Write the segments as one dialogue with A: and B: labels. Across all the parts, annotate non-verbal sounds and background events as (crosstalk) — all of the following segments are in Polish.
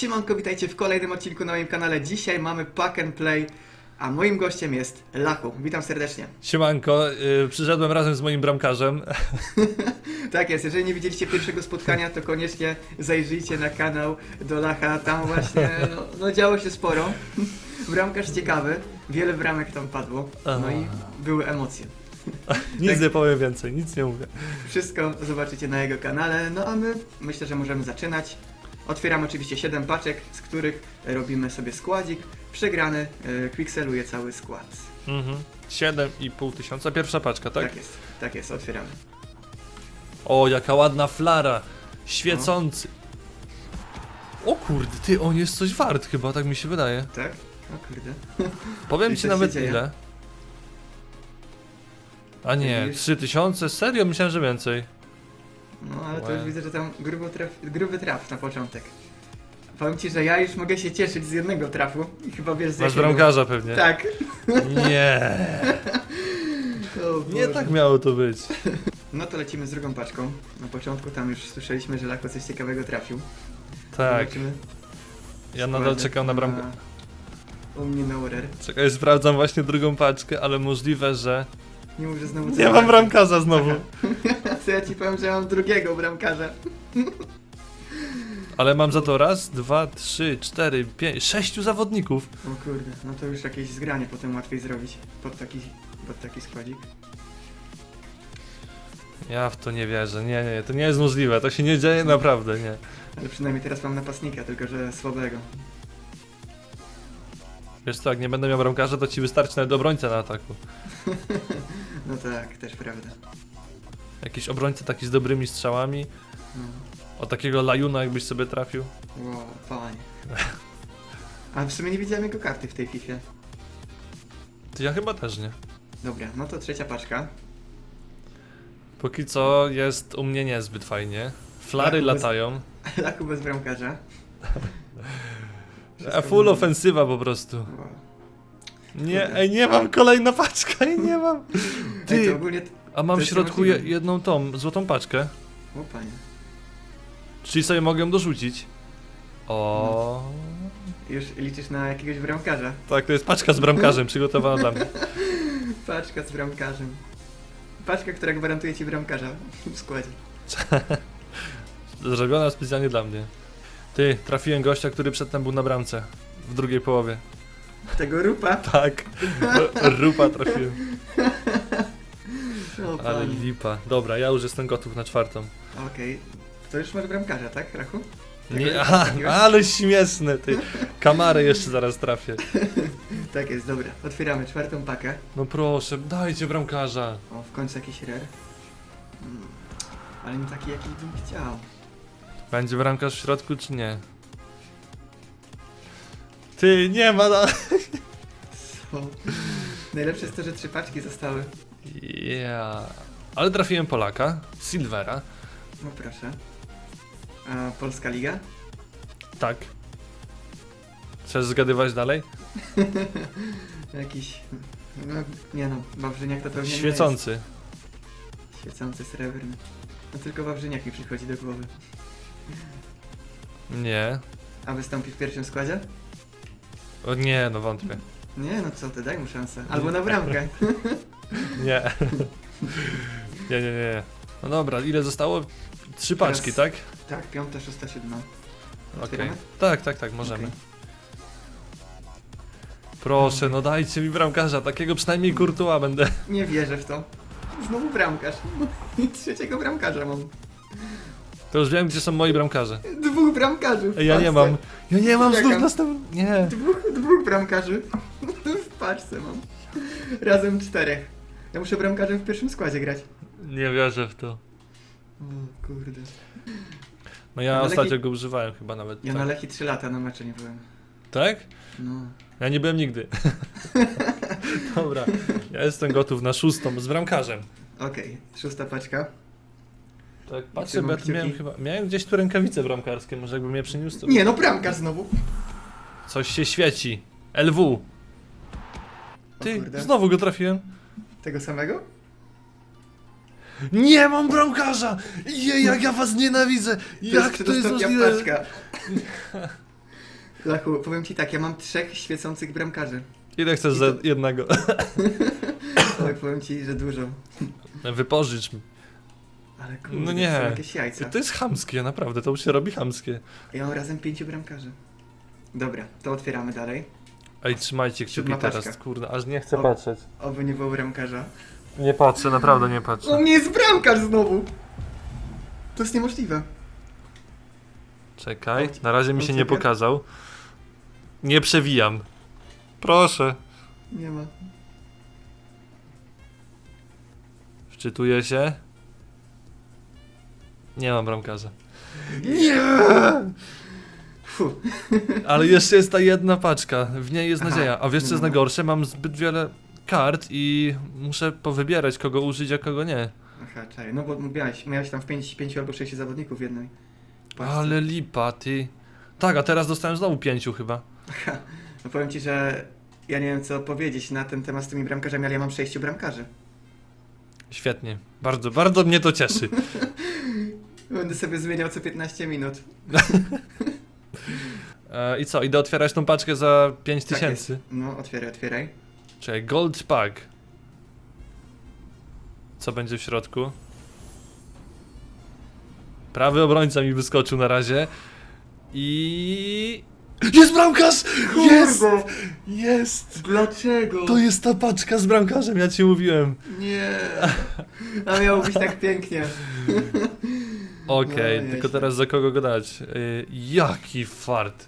A: Siemanko, witajcie w kolejnym odcinku na moim kanale. Dzisiaj mamy Pack and Play, a moim gościem jest Lachu. Witam serdecznie.
B: Siemanko, y, przyszedłem razem z moim bramkarzem. (laughs)
A: Tak jest, jeżeli nie widzieliście pierwszego spotkania, to koniecznie zajrzyjcie na kanał do Lacha. Tam właśnie no, no działo się sporo. (laughs) Bramkarz ciekawy, wiele bramek tam padło, no i były emocje. (laughs)
B: Nic
A: Tak.
B: nie powiem więcej, nic nie mówię.
A: Wszystko zobaczycie na jego kanale, no a my myślę, że możemy zaczynać. Otwieramy oczywiście 7 paczek, z których robimy sobie składzik. Przegrany yy, pikseluje cały skład.
B: Mhm. 7,5 tysiąca, pierwsza paczka, tak?
A: Tak jest, tak jest, otwieramy.
B: O, jaka ładna flara, świecący. O kurde, ty, on jest coś wart chyba, tak mi się wydaje.
A: Tak? O kurde. (laughs)
B: Powiem ci nawet
A: się dzieje?
B: ile. A nie,
A: Widzisz?
B: 3000? Serio? Myślałem, że więcej.
A: No ale to już widzę, że tam grubo traf, gruby traf na początek. Powiem ci, że ja już mogę się cieszyć z jednego trafu i chyba wiesz z
B: Masz
A: jakiego.
B: bramkarza pewnie.
A: Tak.
B: Nie, (laughs)
A: O
B: nie
A: Boże.
B: tak miało to być.
A: No to lecimy z drugą paczką. Na początku tam już słyszeliśmy, że Lako coś ciekawego trafił.
B: Tak,
A: Zobaczymy.
B: ja nadal czekam na bramkę.
A: U mnie Maurer.
B: Czekaj, sprawdzam właśnie drugą paczkę, ale możliwe, że...
A: Nie mów, że znowu
B: Nie mam bramkarza znowu. (laughs)
A: Co ja ci powiem, że mam drugiego bramkarza.
B: Ale mam za to raz, dwa, trzy, cztery, pięć, sześciu zawodników.
A: O kurde, no to już jakieś zgranie potem łatwiej zrobić pod taki, pod taki składzik.
B: Ja w to nie wierzę. Nie, nie, to nie jest możliwe. To się nie dzieje naprawdę, nie.
A: Ale przynajmniej teraz mam napastnika, tylko że słabego.
B: Wiesz co, jak nie będę miał bramkarza, to ci wystarczy nawet obrońca na ataku. (laughs)
A: No tak, też prawda.
B: Jakiś obrońca taki z dobrymi strzałami.
A: No.
B: O takiego Lajuna jakbyś sobie trafił.
A: Wow, panie. A w sumie nie widziałem jego karty w tej FIFA.
B: Ty ja chyba też nie.
A: Dobra, no to trzecia paczka.
B: Póki co jest u mnie niezbyt fajnie. Flary
A: Tak, bez-
B: latają. (laughs)
A: Laku bez bramkarza.
B: A full ofensywa po prostu.
A: Wow.
B: Nie, ej, nie mam kolejna paczka i nie mam.
A: Ej, to
B: Ty,
A: ogólnie...
B: a mam w
A: jest
B: środku je,
A: niemożliwe.
B: jedną tą, złotą paczkę.
A: O panie.
B: Czyli sobie mogę ją dorzucić. O.
A: Już liczysz na jakiegoś bramkarza.
B: Tak, to jest paczka z bramkarzem przygotowana dla mnie. (laughs)
A: Paczka z bramkarzem. Paczka, która gwarantuje ci bramkarza w składzie. (laughs)
B: Zrobiona specjalnie dla mnie. Ty, trafiłem gościa, który przedtem był na bramce. W drugiej połowie.
A: Tego rupa. (laughs)
B: Tak. Rupa trafiłem.
A: O
B: Ale
A: panie.
B: lipa. Dobra, ja już jestem gotów na czwartą.
A: Okej. To już masz bramkarza, tak, Rachu? Tego
B: Nie,
A: rupa
B: aha,
A: trafiłeś?
B: ale śmieszne, ty. Kamarę jeszcze zaraz trafię. (laughs)
A: Tak jest, dobra. Otwieramy czwartą pakę.
B: No proszę, dajcie bramkarza.
A: O, w końcu jakiś rare. Mm. Ale nie taki, jaki bym chciał.
B: Będzie bramkarz w środku, czy nie? Ty, nie ma na... (laughs)
A: Co? Najlepsze jest to, że trzy paczki zostały.
B: Ja. Ale trafiłem Polaka, Silvera.
A: No proszę. A Polska Liga?
B: Tak. Chcesz zgadywać dalej? (laughs)
A: Jakiś... No, nie no, Wawrzyniak to pewnie nie
B: Świecący.
A: jest. Świecący, srebrny. No tylko Wawrzyniak mi przychodzi do głowy.
B: Nie.
A: A wystąpi w pierwszym składzie?
B: O nie, no wątpię.
A: Nie, no co ty, daj mu szansę. Albo na bramkę. (laughs) (laughs)
B: Nie. nie, nie, nie. No dobra, ile zostało? Trzy
A: Teraz-
B: paczki, tak?
A: Tak, piąta, szósta, siódma.
B: Okej.
A: Otwieramy?
B: Tak, tak, tak, możemy.
A: Okej.
B: Proszę, no dajcie mi bramkarza, takiego przynajmniej Courtois będę.
A: Nie wierzę w to. Znowu bramkarz. (laughs) Trzeciego bramkarza mam.
B: To już wiem, gdzie są moi bramkarze.
A: Dwóch bramkarzy w
B: Ej, ja nie
A: paczce.
B: mam. Ja nie mam znów
A: Czekam.
B: Nie.
A: Dwóch, dwóch bramkarzy (laughs) w paczce mam. Razem czterech. Ja muszę bramkarzem w pierwszym składzie grać.
B: Nie wierzę w to.
A: O kurde.
B: No ja
A: Ale
B: ostatnio go używałem chyba nawet.
A: Ja
B: tak.
A: na Lechi 3 lata na mecze nie byłem.
B: tak?
A: No.
B: Ja nie byłem nigdy. (laughs) Dobra, ja jestem gotów na szóstą z bramkarzem.
A: Okej, szósta paczka.
B: Tak, patrzę, bo ja tu
A: kciuki.
B: miałem chyba. Miałem gdzieś tu rękawice bramkarskie, może jakbym je przyniósł, to
A: Nie no, bramkarz znowu.
B: coś się świeci. LW.
A: O
B: Ty,
A: kurde.
B: znowu go trafiłem.
A: Tego samego?
B: Nie mam bramkarza! Je, jak ja was nienawidzę! Jak
A: jest
B: to jest możliwe?
A: paczka. (laughs) Lachu, powiem ci tak, ja mam trzech świecących bramkarzy.
B: Ile chcesz
A: I
B: za
A: to-
B: jednego? (laughs)
A: Tak, powiem ci, że dużo.
B: Wypożycz mi.
A: Ale kurde,
B: No
A: są
B: nie.
A: jakieś jajca.
B: To jest chamskie, naprawdę, to już się robi chamskie.
A: Ja mam razem pięciu bramkarzy. Dobra, to otwieramy dalej.
B: Ej, trzymajcie kciuki
A: Siódma
B: teraz,
A: paczka.
B: kurde, aż nie chcę
A: O.
B: patrzeć.
A: Oby nie było bramkarza.
B: Nie patrzę, naprawdę nie
A: U
B: patrzę.
A: mnie jest bramkarz znowu! To jest niemożliwe.
B: Czekaj, na razie mi się nie pokazał. Nie przewijam. Proszę.
A: Nie ma.
B: Wczytuję się. Nie mam bramkarza.
A: Nie! (laughs)
B: Ale jeszcze jest ta jedna paczka, w niej jest
A: Aha,
B: nadzieja. A wiesz co jest
A: no.
B: najgorsze? Mam zbyt wiele kart i muszę powybierać kogo użyć, a kogo nie.
A: Aha, czekaj, no bo miałeś, miałeś tam w 5, 5 albo 6 zawodników w jednej. paczce.
B: Ale lipa, ty. Tak, a teraz dostałem znowu pięciu chyba.
A: No powiem ci, że ja nie wiem co powiedzieć na ten temat z tymi bramkarzami, ale ja mam 6 bramkarzy.
B: Świetnie. Bardzo, bardzo mnie to cieszy. (laughs)
A: Będę sobie zmieniał co 15 minut. (laughs)
B: E, I co, idę otwierać tą paczkę za 5
A: Tak. No, otwieraj, otwieraj.
B: Czekaj, Gold Pack. Co będzie w środku? Prawy obrońca mi wyskoczył na razie. I... Jest bramkarz! Jest! Jest!
A: Dlaczego?
B: To jest ta paczka z bramkarzem, ja ci mówiłem.
A: Nie. A miało być tak pięknie. (laughs)
B: Okej,
A: No,
B: tylko
A: nieźle.
B: teraz za kogo go dać? Y, jaki fart.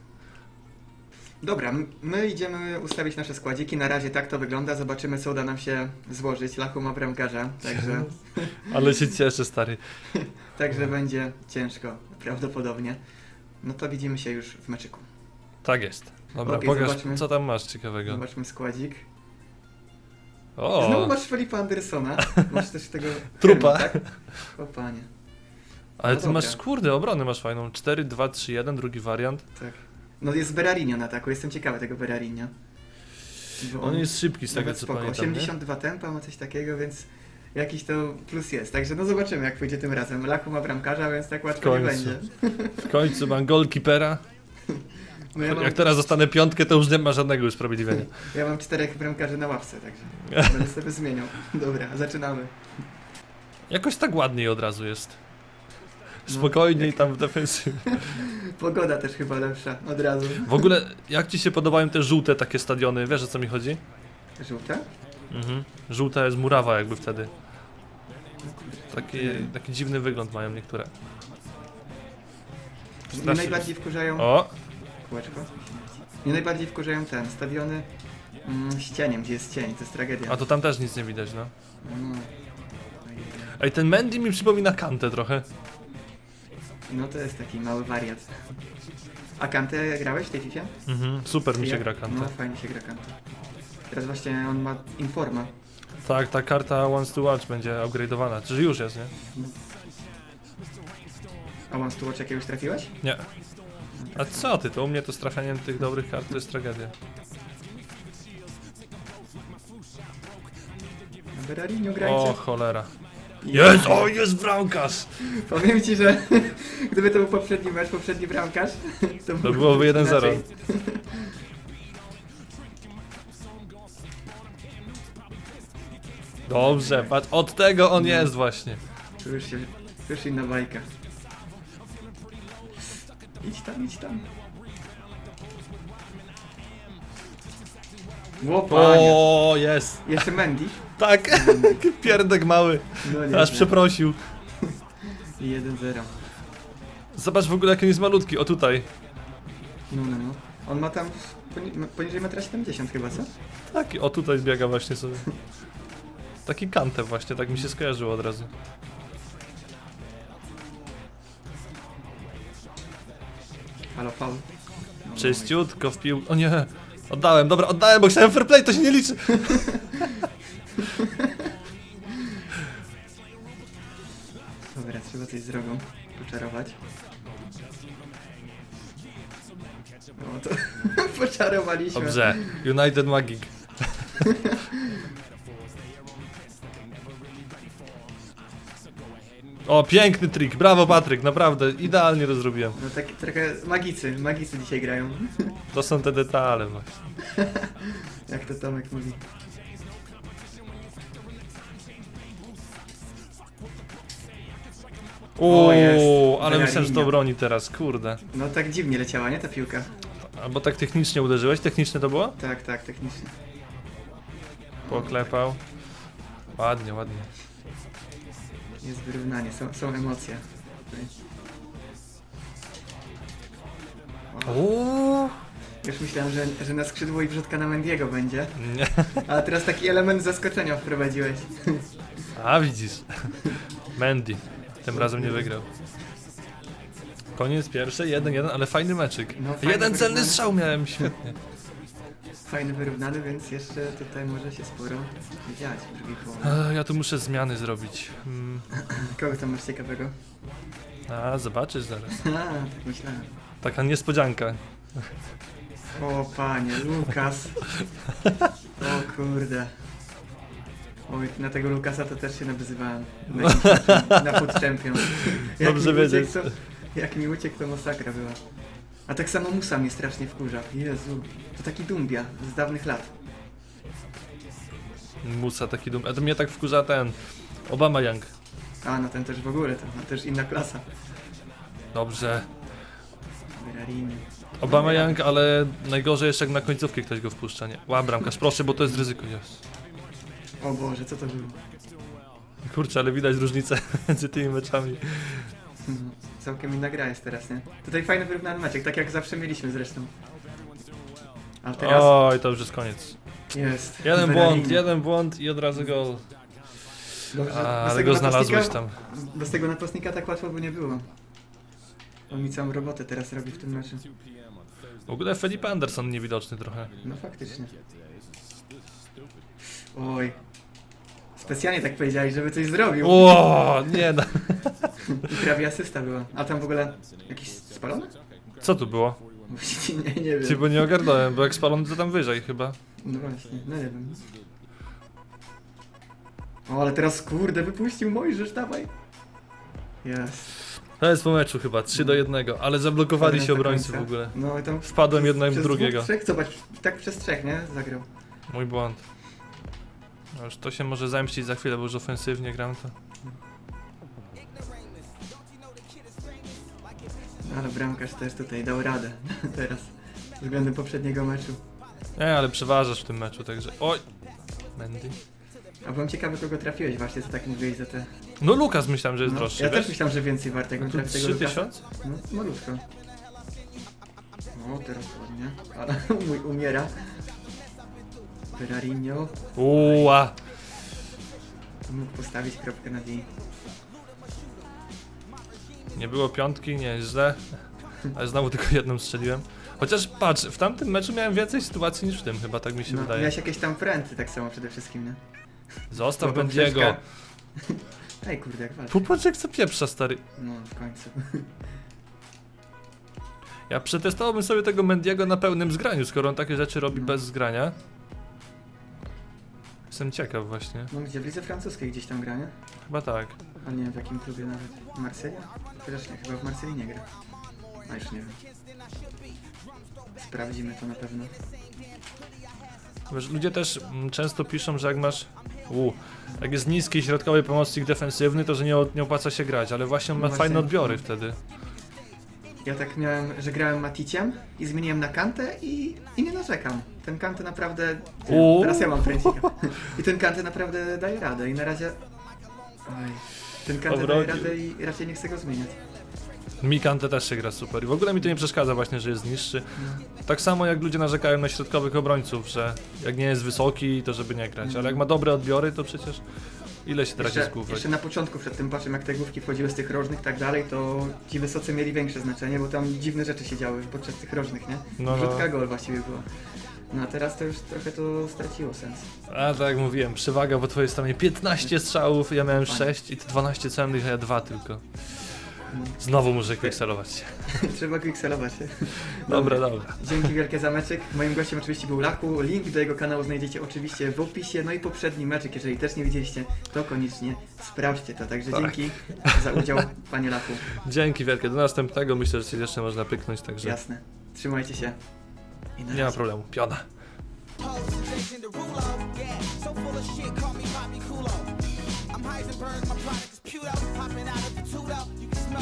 A: Dobra, m- my idziemy ustawić nasze składziki. Na razie tak to wygląda. Zobaczymy, co uda nam się złożyć. Lachu ma bramkarza, także, (laughs)
B: Ale się cieszę, stary. (laughs)
A: także będzie ciężko, prawdopodobnie. No to widzimy się już w meczyku.
B: Tak jest. Dobra,
A: Okej,
B: pokaż,
A: zobaczmy.
B: co tam masz ciekawego.
A: Zobaczmy składzik.
B: O,
A: Znowu masz Felipa Andersona. (laughs) Masz też tego...
B: Trupa.
A: Herma, tak? O panie,
B: ale
A: no
B: ty
A: dobra.
B: masz, kurde, obrony masz fajną. 4, 2, 3, 1, drugi wariant.
A: tak. No jest Berarinio na ataku, jestem ciekawy tego Berarinio. Bo
B: On jest szybki z tego
A: nawet
B: co
A: spoko.
B: pamiętam. Nie?
A: 82 tempa ma coś takiego, więc jakiś to plus jest. Także no zobaczymy jak pójdzie tym razem. Lachu ma bramkarza, więc tak łatwo nie
B: końcu.
A: będzie.
B: W końcu mam goalkeepera.
A: No ja, mam,
B: Jak teraz dostanę piątkę, to już nie ma żadnego usprawiedliwienia. (laughs)
A: ja mam czterech bramkarzy na ławce, także (laughs) będę sobie zmieniał. Dobra, zaczynamy.
B: Jakoś tak ładniej od razu jest.
A: No.
B: Spokojniej tam w defensywie. (laughs)
A: Pogoda też chyba lepsza, od razu.
B: W ogóle, jak ci się podobają te żółte takie stadiony? Wiesz o co mi chodzi?
A: Żółta?
B: Mhm. Żółta jest murawa jakby wtedy. Taki, taki dziwny wygląd mają niektóre.
A: Mnie
B: Strasznie-
A: najbardziej wkurzają...
B: O!
A: Kółeczko. Mnie najbardziej wkurzają ten, stadiony mm, z cieniem, gdzie jest cień, to jest tragedia.
B: A to tam też nic nie widać, no.
A: No.
B: Ej, ten Mandy mi przypomina Kantę trochę.
A: No to jest taki mały wariat. A Kantę grałeś w tej FIFA?
B: Mhm. Super mi się gra Kantę.
A: No fajnie się gra Kantę. Teraz właśnie on ma Informa.
B: Tak, ta karta Once to Watch będzie upgrade'owana. Czyż już jest, nie?
A: A Once to Watch jakiegoś trafiłeś?
B: Nie. A co ty, to u mnie to z trafianiem tych dobrych kart to jest tragedia.
A: Berarinio grajcie.
B: O cholera. Jest, o jest bramkarz!
A: Powiem ci, że (laughs) gdyby to był poprzedni mecz, poprzedni bramkarz, to,
B: To byłoby 1-0.
A: inaczej.
B: Dobrze, patrz, od tego on jest właśnie.
A: Już, się, już inna bajka. Idź tam, idź tam. Łopanie.
B: O, jest.
A: Jeszcze Mendy.
B: Tak, (laughs) pierdek mały.
A: No nie.
B: Aż przeprosił.
A: 1-0.
B: Zobacz w ogóle jak on jest malutki, o tutaj.
A: No, no, no. On ma tam poni- poniżej 1,70 m chyba, co?
B: Taki, o tutaj biega właśnie sobie. Taki kantę właśnie, tak mi się skojarzyło od razu.
A: Halo, faul. No,
B: Czyściutko wpił. O nie! Oddałem, dobra, oddałem, bo chciałem fair play, to się nie liczy.
A: Dobra, trzeba coś z drogą poczarować. No to (laughs) poczarowaliśmy.
B: Dobrze, United Magic. (laughs) O, piękny trik, brawo Patryk, naprawdę, idealnie to zrobiłem.
A: No tak trochę magicy, magicy dzisiaj grają.
B: To są te detale właśnie. (laughs)
A: Jak to Tomek mówi. O, jest.
B: Uuu, ale myślałem, że to broni teraz, kurde.
A: No tak dziwnie leciała, nie ta piłka?
B: Albo tak technicznie uderzyłeś, techniczne to było?
A: Tak, tak, technicznie.
B: Poklepał. Ładnie, ładnie.
A: Jest wyrównanie, są, są emocje.
B: Uuu.
A: już myślałem, że, że na skrzydło i wrzutka na Mendiego będzie.
B: Nie.
A: Ale teraz taki element zaskoczenia wprowadziłeś.
B: A widzisz. Mandy. Tym razem nie wygrał. Koniec pierwszy, jeden, jeden, ale fajny meczyk.
A: No, fajny
B: jeden celny strzał miałem, świetnie.
A: Fajny, wyrównany, więc jeszcze tutaj może się sporo dziać w drugiej połowie.
B: A, ja tu muszę zmiany zrobić. Mm. (clears throat)
A: Kogo tam masz ciekawego?
B: A, zobaczysz zaraz. (laughs)
A: A, tak myślałem.
B: Taka niespodzianka.
A: O panie, Lukas. O kurde. Oj, na tego Lukasa to też się nawyzywałem. Na, (laughs) na Food Champion. Jak
B: Dobrze
A: mi
B: wiedzieć.
A: uciekł, to, jak mi uciekł, to masakra była. A tak samo Musa mnie strasznie wkurza. Jezu, to taki dumbia z dawnych lat.
B: Musa taki dum. A to mnie tak wkurza ten. Obama Young.
A: A, no ten też w ogóle, to no, też inna klasa.
B: Dobrze.
A: Berrarini.
B: Obama Young, ale najgorzej jeszcze jak na końcówkę ktoś go wpuszcza, nie? Ła, bramkarz, proszę, bo to jest ryzyko, jest.
A: O Boże, co to było?
B: Kurczę, ale widać różnicę (laughs) między tymi meczami.
A: Mhm. Całkiem inna gra jest teraz, nie? Tutaj fajny wyrównany meczek, tak jak zawsze mieliśmy zresztą. A teraz
B: Oj, to już jest koniec.
A: jest.
B: Jeden błąd, jeden błąd i od razu gol.
A: Dobrze,
B: A,
A: bez
B: ale
A: tego
B: go znalazłeś
A: napastnika-
B: tam.
A: Bez tego napastnika tak łatwo by nie było. On mi całą robotę teraz robi w tym meczu.
B: W ogóle Felipe Anderson niewidoczny trochę.
A: No faktycznie. Oj. Specjalnie tak powiedziałeś, żeby coś zrobił.
B: O, nie no.
A: I prawie asysta była. A tam w ogóle jakiś spalony?
B: Co tu było?
A: Właściwie nie, nie
B: Ty,
A: wiem.
B: bo nie ogarnąłem, bo jak spalony to tam wyżej chyba.
A: No właśnie, no nie wiem. O, ale teraz kurde, wypuścił Mojżesz, dawaj. Jest.
B: To jest po meczu chyba, 3 do 1, ale zablokowali się obrońcy w ogóle.
A: No i tam
B: Wpadłem jednak w
A: przez
B: drugiego.
A: Trzech, zobacz, tak przez trzech, nie? Zagrał.
B: Mój błąd. No już to się może zemścić za chwilę, bo już ofensywnie gram to.
A: Ale bramkarz też tutaj dał radę (laughs) teraz. Względem poprzedniego meczu.
B: Nie, ale przeważasz w tym meczu, także... Oj! Mendy.
A: A byłem ciekawy, kogo trafiłeś właśnie, co tak mówiłeś za te...
B: No Lukas myślałem, że jest
A: No,
B: droższy,
A: ja
B: wiesz?
A: też myślałem, że więcej warte, jak
B: Tu
A: trafi tego Lukasa.
B: 3000?
A: No, malutko. O, teraz ładnie. Ale (laughs) mój umiera. Ferrarinho
B: Uła!
A: mógł postawić kropkę na D.
B: Nie było piątki, nie, źle. Ale znowu tylko jedną strzeliłem. Chociaż patrz, w tamtym meczu miałem więcej sytuacji niż w tym chyba, tak mi się
A: No,
B: wydaje.
A: miałeś jakieś tam pręty tak samo przede wszystkim, nie?
B: Zostaw
A: Bo
B: Bendiego. (laughs)
A: Ej, kurde, jak walczy.
B: Popatrz co pieprza, stary.
A: No, w końcu.
B: Ja przetestowałbym sobie tego Mendiego na pełnym zgraniu, skoro on takie rzeczy robi
A: No.
B: bez zgrania. Jestem ciekaw właśnie.
A: No gdzie? W lidze francuskiej gdzieś tam gra, nie?
B: Chyba tak.
A: A nie wiem w jakim klubie nawet. Marsylia? Chociaż nie, chyba w Marsylii nie gra. A już nie wiem. Sprawdzimy to na pewno.
B: Wiesz, ludzie też mm, często piszą, że jak masz. U, jak jest niski środkowy pomocnik defensywny, to że nie, o- nie opłaca się grać, ale właśnie on ma
A: No
B: fajne
A: właśnie.
B: odbiory wtedy.
A: Ja tak miałem, że grałem Maticiem i zmieniłem na Kantę i, i nie narzekam. Ten Kantę naprawdę...
B: Uuu.
A: Teraz ja mam pręcika. (laughs) I ten Kantę naprawdę daje radę i na razie... Oj. Ten Kantę daje
B: Obrodził.
A: radę i raczej nie chcę go zmieniać.
B: Mikante też się gra super. I w ogóle mi to nie przeszkadza właśnie, że jest niższy.
A: No.
B: Tak samo jak ludzie narzekają na środkowych obrońców, że jak nie jest wysoki, to żeby nie grać. Ale jak ma dobre odbiory, to przecież ile się traci z
A: Jeszcze,
B: główek.
A: jeszcze na początku, przed tym patrzem jak te główki wchodziły z tych rożnych i tak dalej, to ci wysocy mieli większe znaczenie, bo tam dziwne rzeczy się działy podczas tych rożnych, nie?
B: No, no.
A: Wrzutka gol właściwie była. No a teraz to już trochę to straciło sens.
B: A tak jak mówiłem, przewaga po twojej stronie 15 strzałów, ja miałem 6 i ty 12 celnych, a ja 2 tylko. Znowu muszę quickselować się. (laughs)
A: Trzeba quickselować.
B: Dobra, dobra.
A: Dzięki wielkie za meczek. Moim gościem oczywiście był Lachu. Link do jego kanału znajdziecie oczywiście w opisie. No i poprzedni meczek, jeżeli też nie widzieliście, to koniecznie sprawdźcie to. Także
B: Tak.
A: dzięki za udział, (laughs) panie Lachu.
B: Dzięki wielkie. Do następnego myślę, że coś jeszcze można pyknąć, także
A: Jasne. Trzymajcie się. I na
B: nie ma
A: razie.
B: problemu. Piona.
C: Jason Derulo, yeah, so full of shit, call me Bobby Coolo. I'm Heisenberg, my product is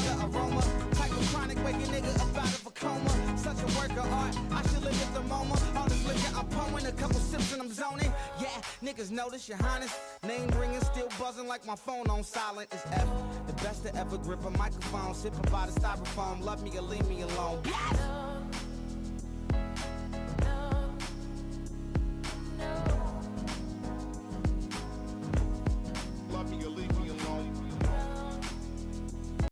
C: the aroma, type of chronic, wake a nigga up out of a coma. Such a work of art, I should live at the moment. All this liquor I'm pouring, a couple sips and I'm zoning. Yeah, niggas notice your highness. Name ringing, still buzzing like my phone on silent. It's F, the best to ever grip a microphone. Sipping by the styrofoam, love me or leave me alone. Yes!